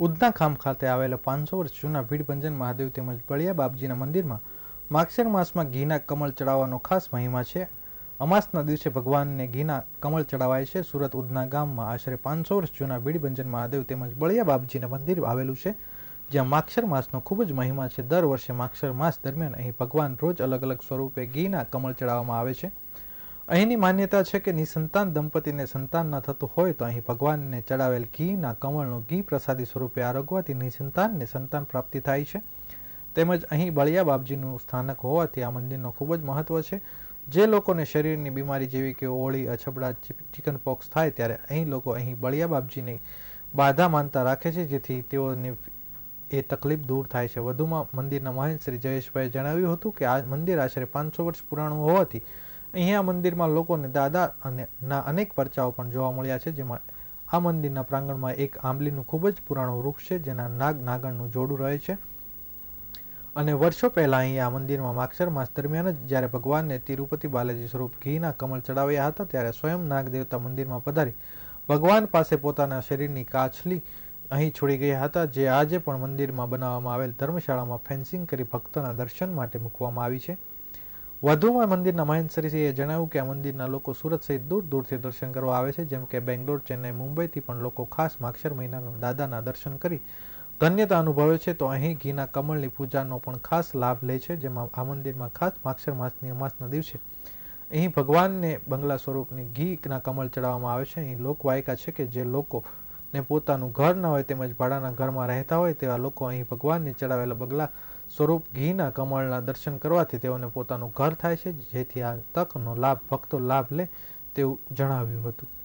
ઉધના ખામ ખાતે આવેલા પાંચસો વર્ષ જૂના ભીડભંજન મહાદેવ તેમજ બળિયા બાપજીના મંદિરમાં માગશર માસમાં ઘીના કમળ ચડાવવાનો ખાસ મહિમા છે. અમાસના દિવસે ભગવાનને ઘીના કમળ ચડાવાય છે. સુરત ઉધના ગામમાં આશરે પાંચસો વર્ષ જૂના ભીડભંજન મહાદેવ તેમજ બળિયા બાપજીના મંદિર આવેલું છે, જ્યાં માક્ષર માસનો ખૂબ જ મહિમા છે. દર વર્ષે માક્ષર માસ દરમિયાન અહીં ભગવાન રોજ અલગ અલગ સ્વરૂપે ઘીના કમળ ચડાવવામાં આવે છે. અહીંની માન્યતા છે કે નિસંતાન દંપતીને સંતાન ન થતું હોય તો અહીં ભગવાનને ચડાવેલ ઘીના કમળનું ઘી પ્રસાદી સ્વરૂપે આરોગવાથી નિસંતાનને સંતાન પ્રાપ્તિ થાય છે. તેમજ અહીં બળિયા બાપજીનું સ્થાનક હોવાથી આ મંદિરનો ખૂબ જ મહત્વ છે. જે લોકોને શરીરની બીમારી જેવી કે ઓળી, અછબડા ચિકન પોક્સ થાય ત્યારે અહીં લોકો અહીં બળિયા બાપજીની બાધા માનતા રાખે છે, જેથી તેઓને એ તકલીફ દૂર થાય છે. વધુમાં મંદિરના મહેશ શ્રી જયેશભાઈએ જણાવ્યું હતું કે આ મંદિર આશરે પાંચસો વર્ષ પુરાણું હોવાથી અહીંયા મંદિરમાં લોકોને દાદા અને ના અનેક પરચાઓ પણ જોવા મળ્યા છે, જેમાં આ મંદિરના પ્રાંગણમાં એક આંબલીનું ખૂબ જ પુરાણું વૃક્ષ છે, જેના નાગ નાગણનું જોડું રહે છે. અને વર્ષો પહેલાં અહીંયા મંદિરમાં માક્ષર માસ દરમિયાન જ જ્યારે ભગવાનને તિરુપતિ બાલાજી સ્વરૂપ ઘીના કમળ ચડાવ્યા હતા, ત્યારે સ્વયં નાગદેવતા મંદિરમાં પધારી ભગવાન પાસે પોતાના શરીરની કાછલી અહીં છોડી ગયા હતા, જે આજે પણ મંદિરમાં બનાવવામાં આવેલ ધર્મશાળામાં ફેન્સિંગ કરી ભક્તોના દર્શન માટે મૂકવામાં આવી છે. વધુમાં મંદિરના સરીસીએ જણાવ્યું કે આ મંદિરના લોકો સુરત સહિત દૂર દૂરથી દર્શન કરવા આવે છે. જેમ કે બેંગ્લોર, ચેન્નઈ, મુંબઈથી પણ લોકો ખાસ માક્ષર મહિનાના દાદાના દર્શન કરી ધન્યતા અનુભવે છે. તો અહીં ઘીના કમળની પૂજાનો પણ ખાસ લાભ લે છે, જેમાં આ મંદિરમાં ખાસ માક્ષર માસની અમાસના દિવસે અહીં ભગવાનને બંગલા સ્વરૂપની ઘીના કમળ ચડાવવામાં આવે છે. અહીં લોકવાયકા છે કે જે લોકો ને પોતાનું ઘર ન હોય તેમજ ભાડાના ઘરમાં રહેતા હોય તેવા લોકો અહીં ભગવાનને ચડાવેલા બગલા સ્વરૂપ ઘીના કમળના દર્શન કરવાથી તેઓને પોતાનું ઘર થાય છે, જેથી આ તકનો લાભ ભક્તો લાભ લે તેવું જણાવ્યું હતું.